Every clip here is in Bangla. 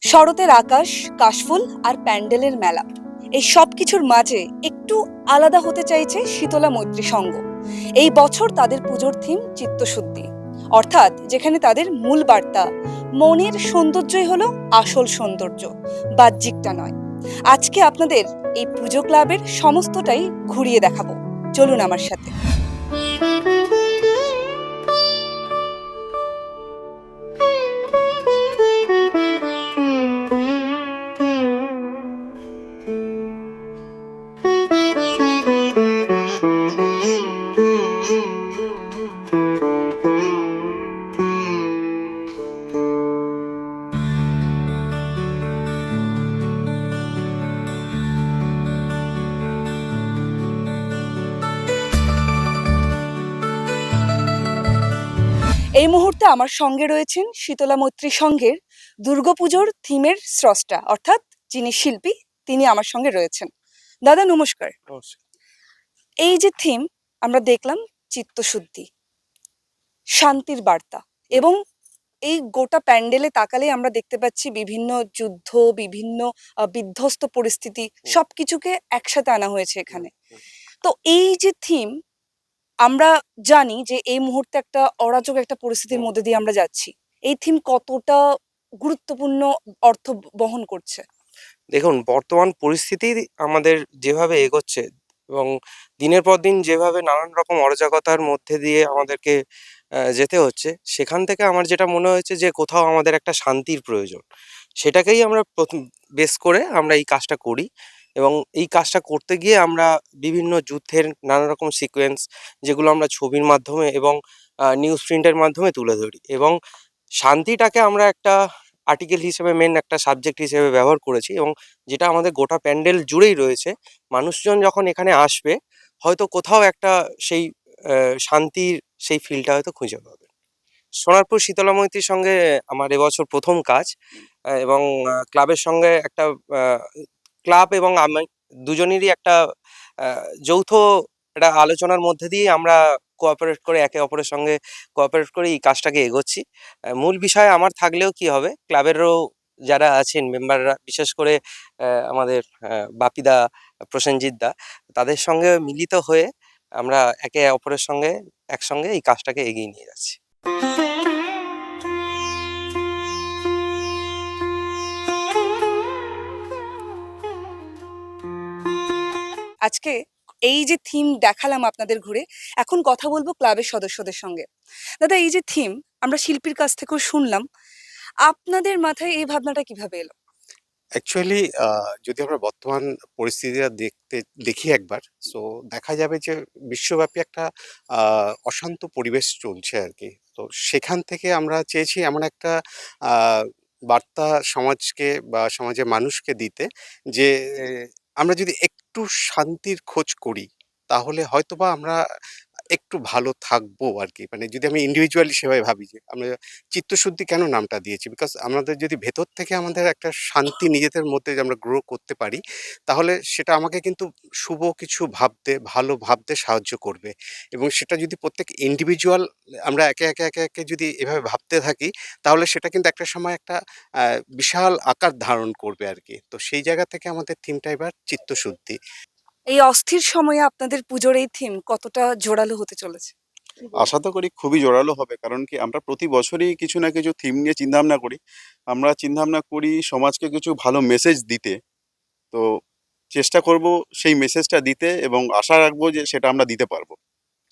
শরতের আকাশ, কাশফুল আর প্যান্ডেলের মেলা। এই সব কিছুর মাঝে একটু আলাদা হতে চাইছে শীতলা মৈত্রী সংঘ এই বছর তাদের পুজোর থিম চিত্তশুদ্ধি। অর্থাৎ যেখানে তাদের মূল বার্তা, মনের সৌন্দর্যই হলো আসল সৌন্দর্য, বাহ্যিকটা নয়। আজকে আপনাদের এই পুজো ক্লাবের সমস্তটাই ঘুরিয়ে দেখাবো। চলুন আমার সাথে। এই মুহূর্তে আমার সঙ্গে রয়েছেন শীতলা মৈত্রী সংঘের দুর্গাপুজোর থিমের স্রষ্টা অর্থাৎ যিনি শিল্পী তিনি আমার সঙ্গে রয়েছেন। দাদা নমস্কার। এই যে থিম আমরা দেখলাম চিত্তশুদ্ধি শান্তির বার্তা এবং এই গোটা প্যান্ডেলে তাকালে আমরা দেখতে পাচ্ছি বিভিন্ন যুদ্ধ বিভিন্ন বিধ্বস্ত পরিস্থিতি। সবকিছুকে একসাথে আনা হয়েছে এখানে। তো এই যে থিম আমরা জানি যে এই মুহূর্তে একটা অরাজক একটা পরিস্থিতির মধ্যে দিয়ে আমরা যাচ্ছি। এই থিম কতটা গুরুত্বপূর্ণ অর্থ বহন করছে? দেখুন বর্তমান পরিস্থিতি আমাদের যেভাবে এগোচ্ছে এবং দিনের পর দিন যেভাবে নানান রকম অরাজকতার মধ্যে দিয়ে আমাদেরকে যেতে হচ্ছে সেখান থেকে আমার যেটা মনে হয়েছে যে কোথাও আমাদের একটা শান্তির প্রয়োজন। সেটাকেই আমরা প্রথম বেস করে আমরা এই কাজটা করি। এবং এই কাজটা করতে গিয়ে আমরা বিভিন্ন যুদ্ধের নানা রকম সিকোয়েন্স যেগুলো আমরা ছবির মাধ্যমে এবং নিউজ প্রিন্টের মাধ্যমে তুলে ধরি এবং শান্তিটাকে আমরা একটা আর্টিকেল হিসেবে মেন একটা সাবজেক্ট হিসেবে ব্যবহার করেছি এবং যেটা আমাদের গোটা প্যান্ডেল জুড়েই রয়েছে। মানুষজন যখন এখানে আসবে, হয়তো কোথাও একটা সেই শান্তির সেই ফিলটা হয়তো খুঁজে পাবে। সোনারপুর শীতলা মৈত্রীর সঙ্গে আমার এবছর প্রথম কাজ এবং ক্লাবের সঙ্গে একটা ক্লাব এবং আমি দুজনেরই একটা যৌথ একটা আলোচনার মধ্যে দিয়ে আমরা কোঅপারেট করে, একে অপরের সঙ্গে কোঅপারেট করে এই কাজটাকে এগোচ্ছি। মূল বিষয় আমার থাকলেও কি হবে? ক্লাবেরও যারা আছেন, মেম্বাররা, বিশেষ করে আমাদের বাপিদা, প্রসেনজিৎ দা, তাদের সঙ্গে মিলিত হয়ে আমরা একে অপরের সঙ্গে, একসঙ্গে এই কাজটাকে এগিয়ে নিয়ে যাচ্ছি। আজকে এই যে থিম দেখালাম আপনাদের ঘুরে, এখন কথা বলব ক্লাবের সদস্যদের সঙ্গে। দাদা, এই যে থিম আমরা শিল্পীর কাছ থেকেও শুনলাম, আপনাদের মাথায় এই ভাবনাটা কীভাবে এলো? অ্যাকচুয়ালি যদি আমরা বর্তমান পরিস্থিতিটা দেখতে, দেখি একবার সো দেখা যাবে যে বিশ্বব্যাপী একটা অশান্ত পরিবেশ চলছে আর কি। তো সেখান থেকে আমরা চেয়েছি এমন একটা বার্তা সমাজকে বা সমাজের মানুষকে দিতে যে আমরা যদি একটু শান্তির খোঁজ করি তাহলে হয়তোবা আমরা একটু ভালো থাকব আর কি মানে যদি আমি ইন্ডিভিজুয়ালি সেভাবে ভাবি যে, আমরা চিত্তশুদ্ধি কেন নামটা দিয়েছি? বিকজ আমাদের যদি ভেতর থেকে আমাদের একটা শান্তি নিজেদের মধ্যে যে আমরা গ্রো করতে পারি, তাহলে সেটা আমাকে কিন্তু শুভ কিছু ভাবতে, ভালো ভাবতে সাহায্য করবে। এবং সেটা যদি প্রত্যেক ইন্ডিভিজুয়াল আমরা একে একে একে একে যদি এভাবে ভাবতে থাকি, তাহলে সেটা কিন্তু একটা সময় একটা বিশাল আকার ধারণ করবে আর কি তো সেই জায়গা থেকে আমাদের থিমটা এবার চিত্তশুদ্ধি। এই অস্থির সময়ে আপনাদের পুজোর এই থিম কতটা জোরালো হতে চলেছে? আশা তো করি খুবই জোরালো হবে কারণ কি আমরা প্রতি বছরই কিছু না কিছু থিম নিয়ে চিন্তাভাবনা করি। আমরা চিন্তাভাবনা করি সমাজকে কিছু ভালো মেসেজ দিতে। তো চেষ্টা করব সেই মেসেজটা দিতে এবং আশা রাখব যে সেটা আমরা দিতে পারব।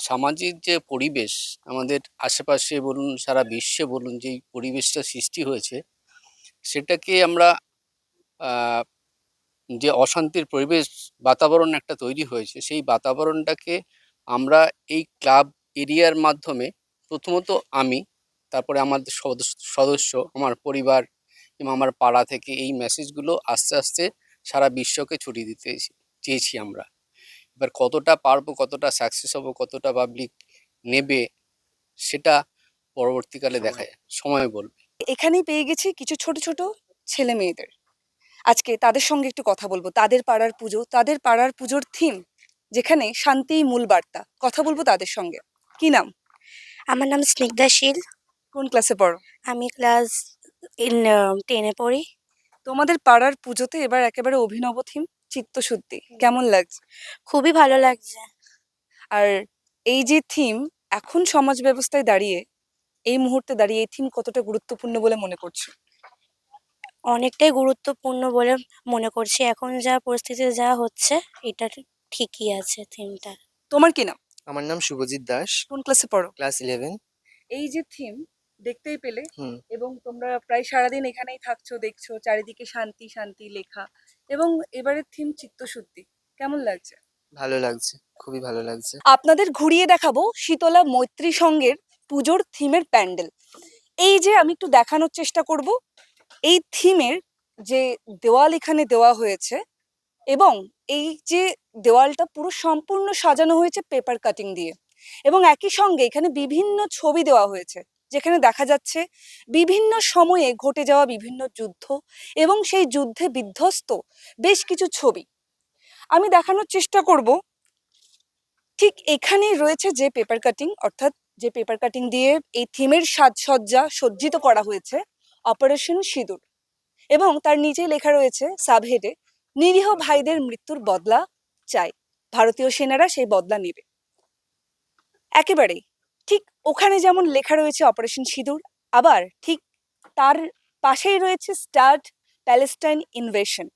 সামাজিক যে পরিবেশ আমাদের আশেপাশে বলুন সারা বিশ্বে বলুন যেই পরিবেশটা সৃষ্টি হয়েছে সেটাকে আমরা আহ, যে অশান্তির পরিবেশ বাতাবরণ একটা তৈরি হয়েছে সেই বাতাবরণটাকে আমরা এই ক্লাব এরিয়ার মাধ্যমে প্রথমত আমি তারপরে আমাদের সদস্য সদস্য আমার পরিবার এবং আমার পাড়া থেকে এই মেসেজগুলো আস্তে আস্তে সারা বিশ্বকে ছড়িয়ে দিতে চেয়েছি আমরা। এবার কতটা পারব কতটা সাকসেস হব কতটা পাবলিক নেবে সেটা পরবর্তীকালে দেখা যায় সময় বলবে। এখানেই পেয়ে গেছি কিছু ছোট ছোট ছেলে মেয়েদের। আজকে তাদের সঙ্গে একটু কথা বলব। তাদের পাড়ার পুজো তাদের পাড়ার পুজোর থিম যেখানে শান্তিই মূল বার্তা। কথা বলব তাদের সঙ্গে। কি নাম? আমার নাম স্নিগ্ধা শীল। কোন ক্লাসে পড়ো? আমি ক্লাস ইন টেনে পড়ি। তোমাদের পাড়ার পুজোতে এবার একেবারে অভিনব থিম চিত্তশুদ্ধি। কেমন লাগছে? খুবই ভালো লাগছে। আর এই যে থিম এখন সমাজ ব্যবস্থায় দাঁড়িয়ে এই মুহূর্তে দাঁড়িয়ে এই থিম কতটা গুরুত্বপূর্ণ বলে মনে করছ? অনেকটাই গুরুত্বপূর্ণ বলে মনে করছি। এখন যা পরিস্থিতি যা হচ্ছে এটা ঠিকই আছে থিমটা তোমার কি নাম? আমার নাম শুভজিৎ দাস। কোন ক্লাসে পড়ো? ক্লাস ইলেভেন এই যে থিম দেখতেই পেলে হুম। এবং তোমরা প্রায় সারাদিন এখানেই থাকছো দেখছ চারিদিকে শান্তি শান্তি লেখা এবং এবারের থিম চিত্তশুদ্ধি। কেমন লাগছে? ভালো লাগছে খুবই ভালো লাগছে। আপনাদের ঘুরিয়ে দেখাবো শীতলা মৈত্রী সঙ্গের পুজোর থিমের প্যান্ডেল। এই যে আমি একটু দেখানোর চেষ্টা করব এই থিমের যে দেওয়াল এখানে দেওয়া হয়েছে এবং এই যে দেওয়ালটা পুরো সম্পূর্ণ সাজানো হয়েছে পেপার কাটিং দিয়ে এবং একই সঙ্গে এখানে বিভিন্ন ছবি দেওয়া হয়েছে যেখানে দেখা যাচ্ছে বিভিন্ন সময়ে ঘটে যাওয়া বিভিন্ন যুদ্ধ এবং সেই যুদ্ধে বিধ্বস্ত বেশ কিছু ছবি। আমি দেখানোর চেষ্টা করব। ঠিক এখানেই রয়েছে যে পেপার কাটিং অর্থাৎ যে পেপার কাটিং দিয়ে এই থিমের সাজসজ্জা সজ্জিত করা হয়েছে। অপারেশন সিঁদুর। এবং তার নিচে লেখা রয়েছে, সাবহেডে, নিরীহ ভাইদের মৃত্যুর বদলা চাই, ভারতীয় সেনারা সেই বদলা নেবে। একেবারেই, ঠিক ওখানে যেমন লেখা রয়েছে অপারেশন সিঁদুর, আবার ঠিক তার পাশেই রয়েছে স্টার্ট প্যালেস্টাইন ইনভেশন।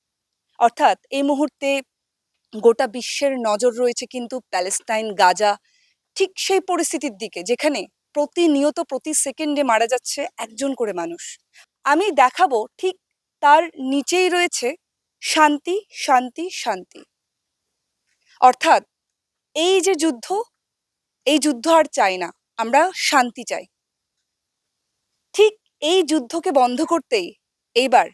অর্থাৎ এই মুহূর্তে গোটা বিশ্বের নজর রয়েছে কিন্তু প্যালেস্টাইন গাজা ঠিক সেই পরিস্থিতির দিকে, যেখানে প্রতিনিয়ত প্রতি সেকেন্ডে মারা যাচ্ছে একজন করে মানুষ। আমি দেখাবো ঠিক তার নিচেই রয়েছে শান্তি শান্তি শান্তি। অর্থাৎ এই যে যুদ্ধ, এই যুদ্ধ আর চাই না, আমরা শান্তি চাই। ঠিক এই যুদ্ধকে বন্ধ করতেই এইবার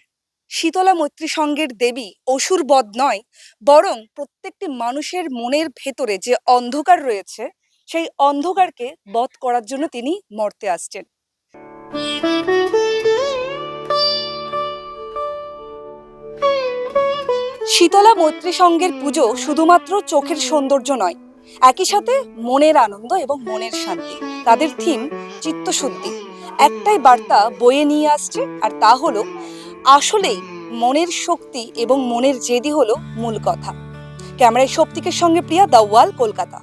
শীতলা মৈত্রী সঙ্গের দেবী অসুর বধ নয়, বরং প্রত্যেকটি মানুষের মনের ভেতরে যে অন্ধকার রয়েছে সেই অন্ধকারকে বধ করার জন্য তিনি মর্তে আসছেন। শীতলা মৈত্রী সঙ্গের পুজো শুধুমাত্র চোখের সৌন্দর্য নয়, একই সাথে মনের আনন্দ এবং মনের শান্তি। তাদের থিম চিত্তশুদ্ধি। একটাই বার্তা বয়ে নিয়ে আসছে আর তা হলো, আসলেই মনের শক্তি এবং মনের জেদি হলো মূল কথা। ক্যামেরায় শক্তিকের সঙ্গে প্রিয়া দাওয়াল, কলকাতা।